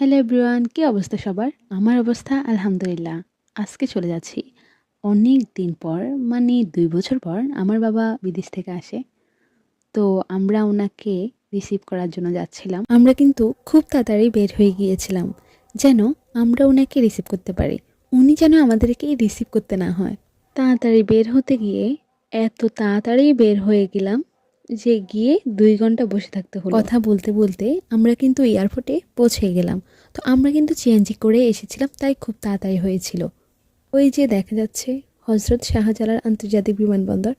Hello everyone, কী অবস্থা সবার? আমার অবস্থা আলহামদুলিল্লাহ। আজকে চলে যাচ্ছি। অনেক দিন পর মানে দুই বছর পর, আমার বাবা বিদেশ থেকে আসে। তো আমরা ওনাকে রিসিভ করার জন্য যাচ্ছিলাম। আমরা কিন্তু খুব তাড়াতাড়ি বের হয়ে গিয়েছিলাম, যেন আমরা ওনাকে রিসিভ করতে পারি। উনি যেন আমাদেরকে রিসিভ করতে না হয়। তাড়াতাড়ি বের হতে গিয়ে এত তাড়াতাড়ি বের হয়ে গেলাম যে গিয়ে দুই ঘণ্টা বসে থাকতে হলো। কথা বলতে বলতে আমরা কিন্তু এয়ারপোর্টে পৌঁছে গেলাম। তো আমরা কিন্তু চেঞ্জি করে এসেছিলাম, তাই খুব তাড়াতাড়ি হয়েছিল। ওই যে দেখা যাচ্ছে, হজরত শাহজালাল আন্তর্জাতিক বিমানবন্দর।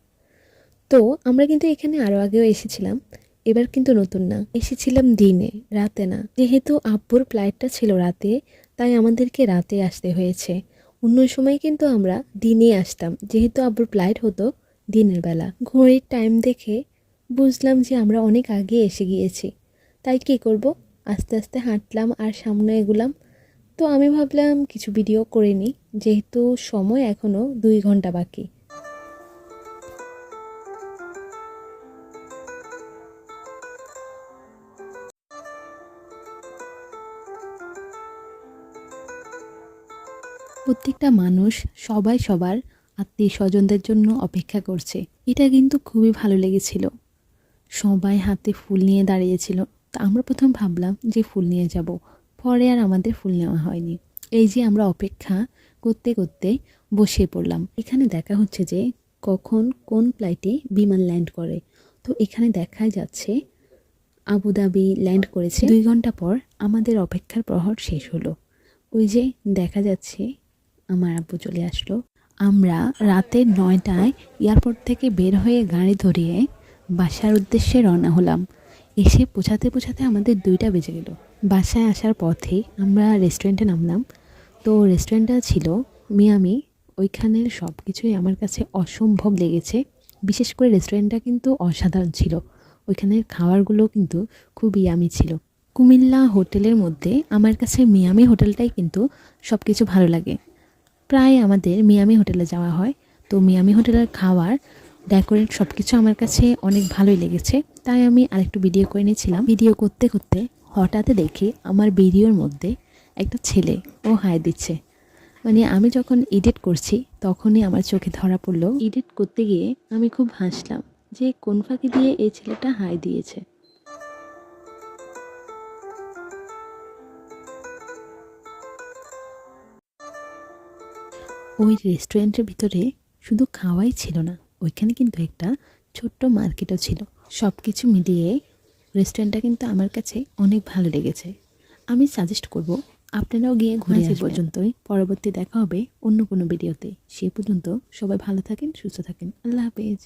তো আমরা কিন্তু এখানে আরও আগেও এসেছিলাম, এবার কিন্তু নতুন না। এসেছিলাম দিনে, রাতে না। যেহেতু আব্বুর ফ্লাইটটা ছিল রাতে, তাই আমাদেরকে রাতে আসতে হয়েছে। অন্য সময় কিন্তু আমরা দিনে আসতাম, যেহেতু আব্বুর ফ্লাইট হতো দিনের বেলা। ঘড়ির টাইম দেখে বুঝলাম যে আমরা অনেক আগে এসে গিয়েছি। তাই কী করব? আস্তে আস্তে হাঁটলাম আর সামনে এগুলাম। তো আমি ভাবলাম কিছু ভিডিও করে নিই, যেহেতু সময় এখনও দুই ঘণ্টা বাকি। প্রত্যেকটা মানুষ সবাই সবার আত্মীয় স্বজনদের জন্য অপেক্ষা করছে। এটা কিন্তু খুবই ভালো লেগেছিল। সবাই হাতে ফুল নিয়ে দাঁড়িয়েছিল। তা আমরা প্রথম ভাবলাম যে ফুল নিয়ে যাব। পরে আর আমাদের ফুল নেওয়া হয়নি। এই যে আমরা অপেক্ষা করতে করতে বসে পড়লাম। এখানে দেখা হচ্ছে যে কখন কোন ফ্লাইটে বিমান ল্যান্ড করে। তো এখানে দেখা যাচ্ছে, আবুধাবি ল্যান্ড করেছে। দুই ঘণ্টা পর আমাদের অপেক্ষার প্রহর শেষ হলো। ওই যে দেখা যাচ্ছে, আমার আব্বু চলে আসলো। আমরা রাতে নয়টায় এয়ারপোর্ট থেকে বের হয়ে গাড়ি ধরিয়ে বাসার উদ্দেশ্যে রওনা হলাম। এসে পৌঁছাতে পৌঁছাতে আমাদের দুইটা বেজে গেল। বাসায় আসার পথে আমরা রেস্টুরেন্টে নামলাম। তো রেস্টুরেন্টটা ছিল মিয়ামি। ওইখানের সব কিছুই আমার কাছে অসম্ভব লেগেছে। বিশেষ করে রেস্টুরেন্টটা কিন্তু অসাধারণ ছিল। ওইখানের খাবারগুলো কিন্তু খুব ইয়ামি ছিল। কুমিল্লা হোটেলের মধ্যে আমার কাছে মিয়ামি হোটেলটাই কিন্তু সব কিছু ভালো লাগে। প্রায় আমাদের মিয়ামি হোটেলে যাওয়া হয়। তো মিয়ামি হোটেলের খাবার ডেকোরেট সব কিছু আমার কাছে অনেক ভালোই লেগেছে। তাই আমি আরেকটু ভিডিও করে নিয়েছিলাম। ভিডিও করতে করতে হঠাৎ দেখি আমার ভিডিওর মধ্যে একটা ছেলে ও হাই দিচ্ছে। মানে আমি যখন এডিট করছি, তখনই আমার চোখে ধরা পড়ল। এডিট করতে গিয়ে আমি খুব হাসলাম যে কোন ফাঁকি দিয়ে এই ছেলেটা হাই দিয়েছে। ওই রেস্টুরেন্টের ভিতরে শুধু খাওয়াই ছিল না ওইখানে কিন্তু একটা ছোট্ট মার্কেটও ছিল। সব কিছু মিলিয়ে রেস্টুরেন্টটা কিন্তু আমার কাছে অনেক ভালো লেগেছে। আমি সাজেস্ট করব আপনারাও গিয়ে ঘুরে আসে পর্যন্তই পরবর্তী দেখা হবে অন্য কোনো ভিডিওতে সে পর্যন্ত সবাই ভালো থাকেন সুস্থ থাকেন। আল্লাহ হাফেজ।